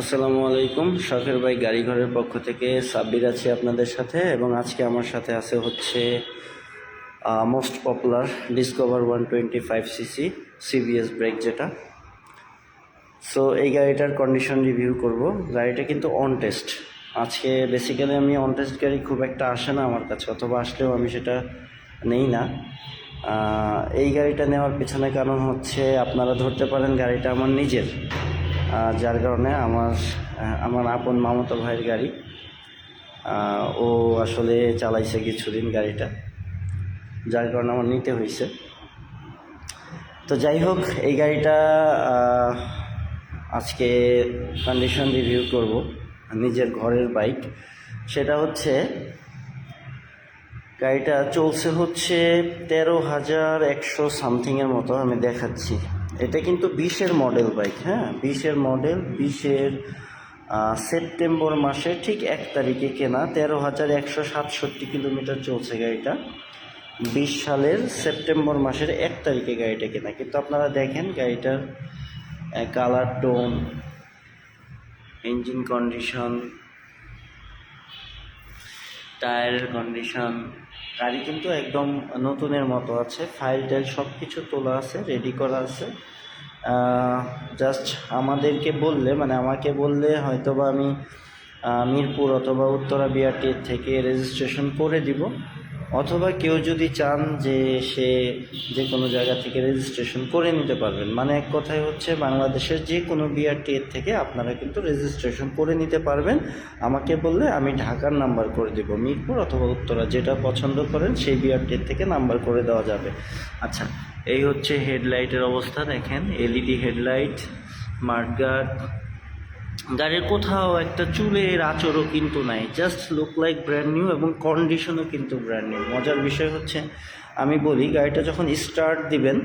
আসসালামু আলাইকুম। শখের ভাই গাড়ি ঘরের পক্ষ থেকে সাব্বির আছি আপনাদের সাথে এবং আজকে আমার সাথে আছে হচ্ছে most popular Discover one twenty five CC CBS brake যেটা। সো এই গাড়িটার কন্ডিশন রিভিউ করব। গাড়িটা কিন্তু অন টেস্ট আজকে বেসিক্যালি আমি অন টেস্ট গাড়ি খুব একটা আসে না আমার কাছে, অথবা আসলেও আমি সেটা নেই না। এই গাড়িটা নেওয়ার পিছনে কারণ হচ্ছে, আপনারা ধরতে পারেন গাড়িটা আমার নিজের। যার কারণে আমার আমার আপন মামতো ভাইয়ের গাড়ি। ও আসলে চালাইছে কিছুদিন গাড়িটা, যার কারণে আমার নিতে হয়েছে। তো যাই হোক, এই গাড়িটা আজকে কন্ডিশন রিভিউ করব, নিজের ঘরের বাইক সেটা হচ্ছে, গাড়িটা চলছে হচ্ছে তেরো হাজার একশো সামথিংয়ের মতো, আমি দেখাচ্ছি। এটা কিন্তু বিশের মডেল বাইক হ্যাঁ? বিশের মডেল বিশের সেপ্টেম্বর মাসে ঠিক এক তারিখে কেনা, তেরো হাজার একশো সাতষট্টি কিলোমিটার চলছে গাড়িটা। বিশ সালের সেপ্টেম্বর মাসের এক তারিখে গাড়িটা কেনা। কিন্তু আপনারা দেখেন গাড়িটার কালার টোন ইঞ্জিন কন্ডিশন টায়ারের কন্ডিশন গাড়ি কিন্তু একদম নতুনের মতো আছে। ফাইল টাইল সব কিছু তোলা আছে রেডি করা আছে। জাস্ট আমাদেরকে বললে মানে আমাকে বললে হয়তোবা আমি মিরপুর অথবা উত্তরা বিআরটির থেকে রেজিস্ট্রেশন করে দিব। অথবা কেউ যদি চান যে সে যে কোনো জায়গা থেকে রেজিস্ট্রেশন করে নিতে পারবেন। মানে এক কথায় হচ্ছে বাংলাদেশের যে কোনো বিআরটি এর থেকে আপনারা কিন্তু রেজিস্ট্রেশন করে নিতে পারবেন। আমাকে বললে আমি ঢাকার নাম্বার করে দেব। মিরপুর অথবা উত্তরা যেটা পছন্দ করেন সেই বিআরটি এর থেকে নাম্বার করে দেওয়া যাবে। আচ্ছা এই হচ্ছে হেডলাইটের অবস্থা দেখেন। এলইডি হেডলাইট মার্টগার্ড গাড়ির কোথাও একটা চুলের আচরও কিন্তু নাই। Just look like brand new এবং কন্ডিশনও কিন্তু ব্র্যান্ড নিউ মজার বিষয় হচ্ছে, আমি বলি, গাড়িটা যখন স্টার্ট দিবেন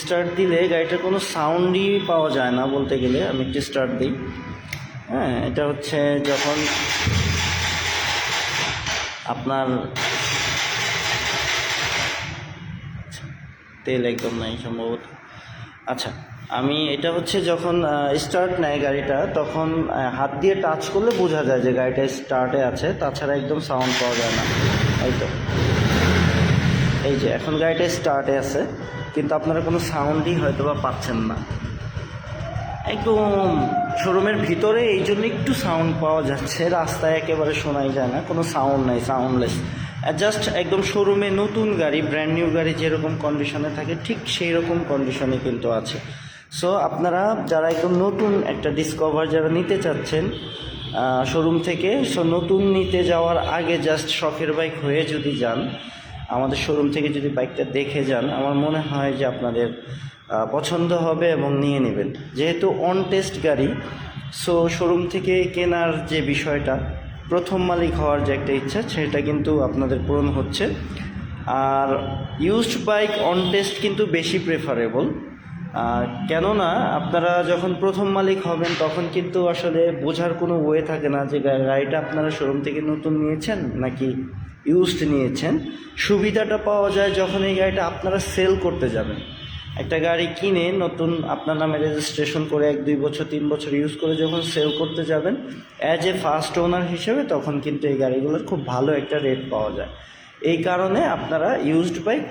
স্টার্ট দিলে গাড়িটার কোনো সাউন্ডই পাওয়া যায় না বলতে গেলে। আমি একটু স্টার্ট দিই। হ্যাঁ এটা হচ্ছে যখন আপনার তেল একদম নাই সম্ভবত। আচ্ছা আমি এটা হচ্ছে যখন স্টার্ট নেয় গাড়িটা, তখন হাত দিয়ে টাচ করলে বোঝা যায় যে গাড়িটা স্টার্টে আছে, তাছাড়া একদম সাউন্ড পাওয়া যায় না। এই তো। এই যে, এখন গাড়িটা স্টার্টে আছে, কিন্তু আপনারা কোনো সাউন্ডই হয়তো বা পাচ্ছেন না। একদম শোরুমের ভিতরে এই জন্য একটু সাউন্ড পাওয়া যাচ্ছে, রাস্তায় একেবারে শোনাই যায় না, কোনো সাউন্ড নাই সাউন্ডলেস জাস্ট একদম শোরুমে নতুন গাড়ি ব্র্যান্ড নিউ গাড়ি যেরকম কন্ডিশনে থাকে, ঠিক সেই রকম কন্ডিশনে কিন্তু আছে। সো আপনারা যারা একদম নতুন একটা ডিসকভার যারা নিতে চাচ্ছেন শোরুম থেকে সো নতুন নিতে যাওয়ার আগে জাস্ট শখের বাইক হয়ে যদি যান, আমাদের শোরুম থেকে যদি বাইকটা দেখে যান, আমার মনে হয় যে আপনাদের পছন্দ হবে এবং নিয়ে নেবেন। যেহেতু অন টেস্ট গাড়ি সো শোরুম থেকে কেনার যে বিষয়টা, প্রথম মালিক হওয়ার যে একটা ইচ্ছা, সেটা কিন্তু আপনাদের পূরণ হচ্ছে। আর ইউজড বাইক অন টেস্ট কিন্তু বেশি প্রেফারেবল কেননা আপনারা যখন প্রথম মালিক হবেন, তখন কিন্তু আসলে বোঝার কোনো ওয়ে থাকে না যে গাড়িটা আপনারা শোরুম থেকে নতুন নিয়েছেন নাকি ইউজড নিয়েছেন। সুবিধাটা পাওয়া যায় যখন এই গাড়িটা আপনারা সেল করতে যাবেন। একটা গাড়ি কিনে নতুন আপনার নামে রেজিস্ট্রেশন করে এক, দুই বছর, তিন বছর ইউজ করে যখন সেল করতে যাবেন অ্যাজ এ ফার্স্ট ওনার হিসেবে তখন কিন্তু এই গাড়িগুলোর খুব ভালো একটা রেট পাওয়া যায়। এই কারণে আপনারা ইউজড বাইক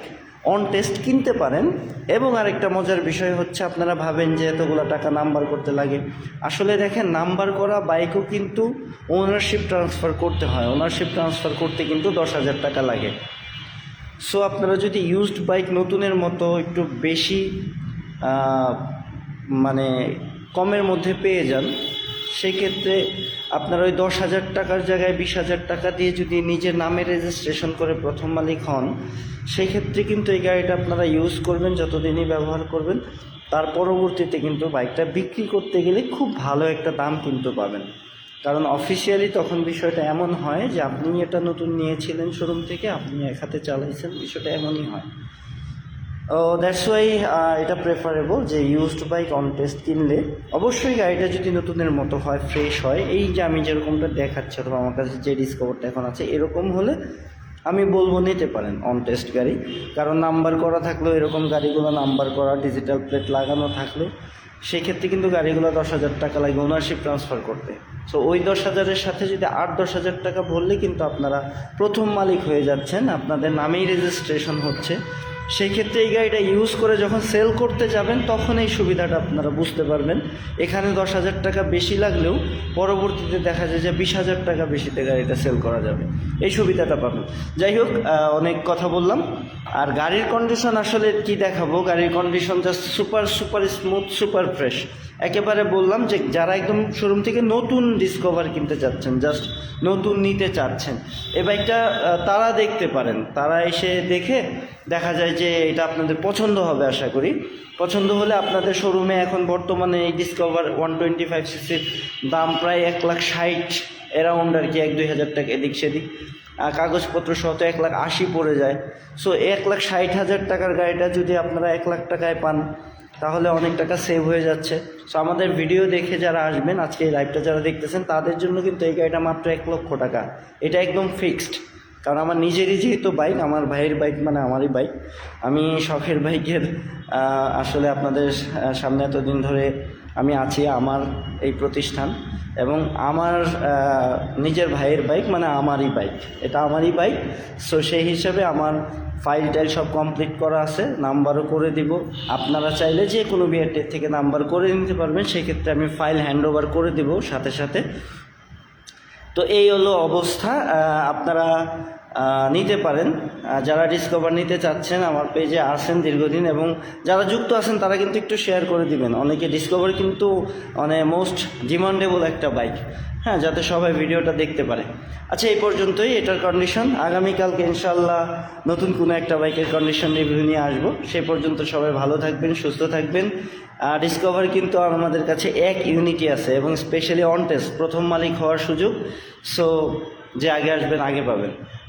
অন টেস্ট কিনতে পারেন। এবং আরেকটা মজার বিষয় হচ্ছে, আপনারা ভাবেন যে এতগুলো টাকা নাম্বার করতে লাগে। আসলে দেখেন, নাম্বার করা, বাইকও কিন্তু ওনারশিপ ট্রান্সফার করতে হয়। ওনারশিপ ট্রান্সফার করতে কিন্তু দশ হাজার টাকা লাগে। সো আপনারা যদি ইউজড বাইক নতুনের মতো একটু বেশি মানে কমের মধ্যে পেয়ে যান সেক্ষেত্রে আপনার ওই দশ হাজার টাকার জায়গায় বিশ হাজার টাকা দিয়ে যদি নিজের নামে রেজিস্ট্রেশন করে প্রথম মালিক হন সেই ক্ষেত্রে কিন্তু এই গাড়িটা আপনারা ইউজ করবেন, যতদিনই ব্যবহার করবেন। তার পরবর্তীতে কিন্তু বাইকটা বিক্রি করতে গেলে খুব ভালো একটা দাম কিন্তু পাবেন। কারণ অফিসিয়ালি তখন বিষয়টা এমন হয় যে আপনি এটা নতুন নিয়েছিলেন শোরুম থেকে, আপনি এক হাতে চালাইছেন, বিষয়টা এমনই হয়। দ্যাটস ওয়াই এটা প্রেফারেবল যে ইউজড বাইক অন টেস্ট কিনলে। অবশ্যই গাড়িটা যদি নতুনের মতো হয় ফ্রেশ হয়, এই যে আমি যেরকমটা দেখাচ্ছি অথবা আমার কাছে যে ডিসকভারটা এখন আছে, এরকম হলে আমি বলব নিতে পারেন অন টেস্ট গাড়ি। কারণ নাম্বার করা থাকলেও এরকম গাড়িগুলো নাম্বার করা ডিজিটাল প্লেট লাগানো থাকলে সেই ক্ষেত্রে কিন্তু গাড়িগুলো দশ হাজার টাকা লাগে ওনারশিপ ট্রান্সফার করতে। সো ওই দশ হাজারের সাথে যদি আট, দশ হাজার টাকা ভরলে কিন্তু আপনারা প্রথম মালিক হয়ে যাচ্ছেন। আপনাদের নামেই রেজিস্ট্রেশন হচ্ছে। সেই ক্ষেত্রে এই গাড়িটা ইউজ করে যখন সেল করতে যাবেন, তখন এই সুবিধাটা আপনারা বুঝতে পারবেন। এখানে দশ হাজার টাকা বেশি লাগলেও পরবর্তীতে দেখা যায় যে বিশ হাজার টাকা বেশিতে গাড়িটা সেল করা যাবে। এই সুবিধাটা পাবেন। যাই হোক অনেক কথা বললাম। আর গাড়ির কন্ডিশন আসলে কি দেখাবো? গাড়ির condition just super super smooth super fresh একেবারে বললাম যে যারা একদম শোরুম থেকে নতুন ডিসকভার কিনতে চাচ্ছেন জাস্ট নতুন নিতে চাচ্ছেন, এ বাইকটা তারা দেখতে পারেন। তারা এসে দেখে দেখা যায় যে এটা আপনাদের পছন্দ হবে আশা করি। পছন্দ হলে আপনাদের শোরুমে এখন বর্তমানে এই ডিসকভার ওয়ান টোয়েন্টি ফাইভ সিসির দাম প্রায় এক লাখ ষাট অ্যারাউন্ড আর কি, এক দুই হাজার টাকা এদিক সেদিক। আর কাগজপত্র সহ তো এক লাখ আশি পড়ে যায়। সো এক লাখ ষাট হাজার টাকার গাড়িটা যদি আপনারা এক লাখ টাকায় পান, তাহলে অনেক টাকা সেভ হয়ে যাচ্ছে। সো আমাদের ভিডিও দেখে যারা আসবেন, আজকে এই লাইভটা যারা দেখতেছেন, তাদের জন্য কিন্তু এই গাড়িটা মাত্র এক লক্ষ টাকা। এটা একদম ফিক্সড কারণ আমার নিজেরই যেহেতু বাইক আমার ভাইয়ের বাইক মানে আমারই বাইক আমি শখের বাইকের আসলে আপনাদের সামনে এতদিন ধরে আমি আছি, আমার এই প্রতিষ্ঠান এবং আমার নিজের ভাইয়ের বাইক মানে আমারই বাইক এটা আমারই বাইক সো সেই হিসাবে আমার ফাইল টাইল সব কমপ্লিট করা আছে নাম্বারও করে দিব, আপনারা চাইলে যে কোনো বিআরটির থেকে নাম্বার করে নিতে পারবেন, সেক্ষেত্রে আমি ফাইল হ্যান্ড ওভার করে দিব, সাথে সাথে তো এই হলো অবস্থা আপনারা নিতে পারেন। যারা ডিসকভার নিতে চাচ্ছেন, আমার পেজে আসেন দীর্ঘদিন এবং যারা যুক্ত আছেন, তারা কিন্তু একটু শেয়ার করে দিবেন। অনেকে ডিসকভার কিন্তু মানে মোস্ট ডিমান্ডেবল একটা বাইক হ্যাঁ যাতে সবাই ভিডিওটা দেখতে পারে। আচ্ছা এই পর্যন্তই এটার কন্ডিশন আগামীকালকে ইনশাল্লাহ নতুন কোনো একটা বাইকের কন্ডিশন রিভিউ নিয়ে আসব। সে পর্যন্ত সবাই ভালো থাকবেন, সুস্থ থাকবেন। আর ডিসকভার কিন্তু আমাদের কাছে এক ইউনিটি আছে এবং স্পেশালি অন টেস্ট প্রথম মালিক হওয়ার সুযোগ। সো যে আগে আসবেন, আগে পাবেন।